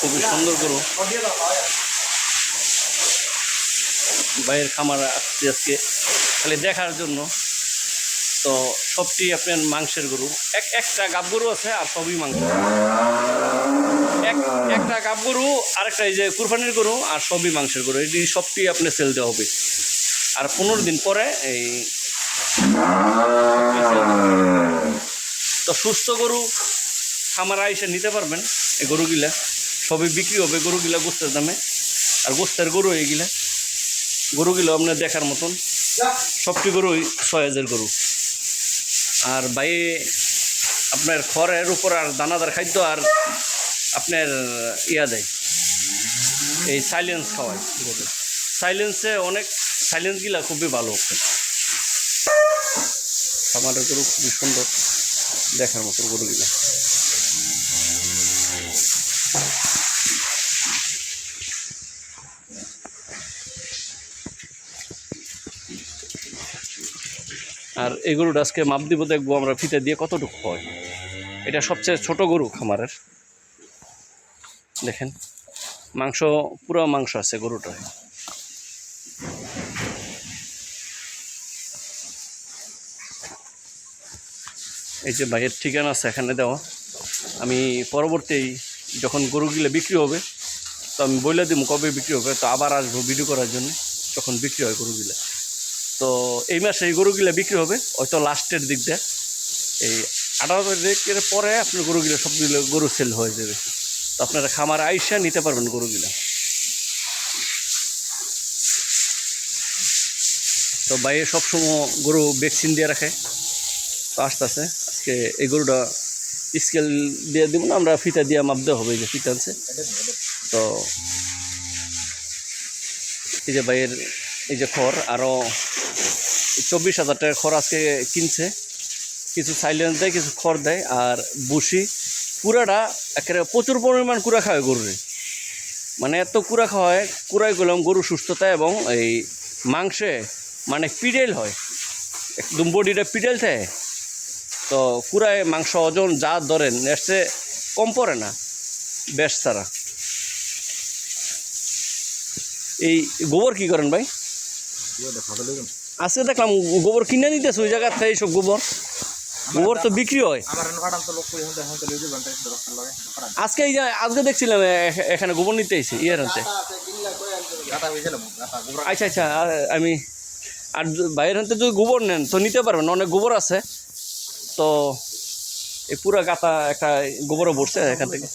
খুবই সুন্দর গরু বাইরের খামার আসছে আজকে খালি দেখার জন্য তো সবটি আপনার মাংসের গরু। এক একটা গাব গরু আছে আর সবই মাংস। এক একটা গাব গরু আর একটা এই যে কুরবানির গরু আর সবই মাংসের গরু। এটি সবটি আপনি সেল দেওয়া হবে। আর পনেরো দিন পরে এই তো সুস্থ গরু খামার আইসে নিতে পারবেন। এই গরুগুলা সবই বিক্রি হবে, গরুগুলা গোস্তের দামে। আর গোস্তের গরু এইগুলা, গরুগুলো আপনার দেখার মতন সবটি গরুই হাজার গরু। আর বাইরে আপনার খড়ের উপর আর দানাদার খাদ্য আর আপনার ইয়া দেয়, এই সাইলেন্স খাওয়ায় গরু। সাইলেন্সে অনেক সাইলেন্সগুলা খুবই ভালো। খামারের গরু খুবই সুন্দর। দেখার মতো গরুগুলা আর এই গরুটা আজকে মাপ দিব, দেখব আমরা ফিতে দিয়ে কতটুকু হয়। এটা সবচেয়ে ছোট গরু খামারের। দেখেন, মাংস, পুরো মাংস আছে গরুটায়। এই যে ভাইয়ের ঠিকানা আছে, এখানে দেওয়া। আমি পরবর্তী যখন গরুগুলো বিক্রি হবে, তো আমি বলে দিব কবে বিক্রি হবে, তো আবার আসব ভিডিও করার জন্য, যখন বিক্রি হয় গরুগুলো। তো এই মাসে এই গরুগুলো বিক্রি হবে, হয়তো লাস্টের দিক দিকটা এই আঠারো তারিখের পরে আপনার গরুগুলো সবগুলো গরু সেল হয়ে যাবে। তো আপনারা খামার আইসা নিতে পারবেন গরুগুলো। তো বাইরে সবসময় গরু ভ্যাকসিন দিয়ে রাখে। তো আস্তে আস্তে আজকে এই গরুটা স্কেল দিয়ে দিব না, আমরা ফিতা দিয়ে মাপ দেওয়া হবে যে ফিতা আনছে। তো এই যে বাইয়ের এই যে খড় আরও চব্বিশ হাজার টাকা খড় আজকে কিনছে। কিছু সাইলেন্স দেয়, কিছু খড় দেয়, আর বুসি কুড়াটা একেবারে প্রচুর পরিমাণ কুড়া খাওয়ায় গরুরে। মানে এত কুড়া খাওয়ায় কুড়াই করলাম গরু সুস্থতা এবং এই মাংসে মানে পিডেল হয়। একদম বডিটা পিডেল থাকে। তো কুড়ায় মাংস ওজন যা ধরেন এসে কম পড়ে না বেশ ছাড়া এই গোবর কি করেন ভাই? আজকে দেখলাম গোবর কিনে নিতেছে, ওই জায়গার থেকে এইসব গোবর। গোবর তো বিক্রি হয়। আজকে এই আজকে দেখছিলাম এখানে গোবর নিতে এসে ইয়ের হাতে। আচ্ছা আচ্ছা আমি, আর বাইরের হাতে যদি গোবর নেন, তো নিতে পারবেন, অনেক গোবর আছে। তো এই পুরা গাতা একটা গোবরও ভরছে এখান থেকে।